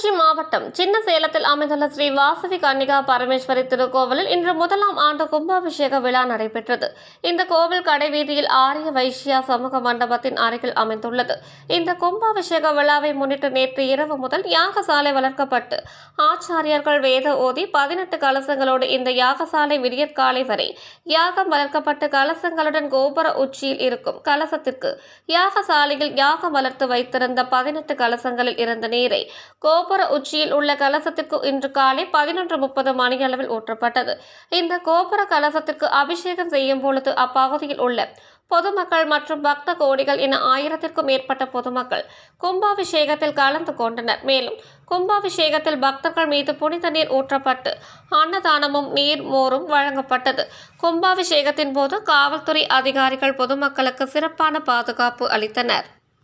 சின்ன சேலத்தில் அமைந்துள்ள ஸ்ரீ வாசவி கன்னிகா பரமேஸ்வரி திருக்கோவிலில் இன்று முதலாம் ஆண்டு கும்பாபிஷேக விழா நடைபெற்றது. இந்த கோவில் கடைவீதியில் ஆரிய வைஷ்யா சமூக மண்டபத்தின் அருகில் அமைந்துள்ளது. இந்த கும்பாபிஷேக விழாவை முன்னிட்டு நேற்று இரவு முதல் யாகசாலை வளர்க்கப்பட்டு ஆச்சாரியர்கள் வேத ஓதி பதினெட்டு கலசங்களோடு இந்த யாகசாலை விடியற்காலை வரை யாகம் வளர்க்கப்பட்டு கலசங்களுடன் கோபுர உச்சியில் இருக்கும் கலசத்திற்கு யாகசாலையில் யாகம் வளர்த்து வைத்திருந்த பதினெட்டு கலசங்களில் இருந்த நீரை கோபுர உச்சியில் உள்ள கலசத்திற்கு இன்று காலை பதினொன்று முப்பது மணியளவில் ஊற்றப்பட்டது. இந்த கோபுர கலசத்திற்கு அபிஷேகம் செய்யும் பொழுது அப்பகுதியில் உள்ள பொதுமக்கள் மற்றும் பக்த கோடிகள் என ஆயிரத்திற்கும் மேற்பட்ட பொதுமக்கள் கும்பாபிஷேகத்தில் கலந்து கொண்டனர். மேலும் கும்பாபிஷேகத்தில் பக்தர்கள் மீது புனித நீர் ஊற்றப்பட்டு அன்னதானமும் நீர் மோரும் வழங்கப்பட்டது. கும்பாபிஷேகத்தின் போது காவல்துறை அதிகாரிகள் பொதுமக்களுக்கு சிறப்பான பாதுகாப்பு அளித்தனர்.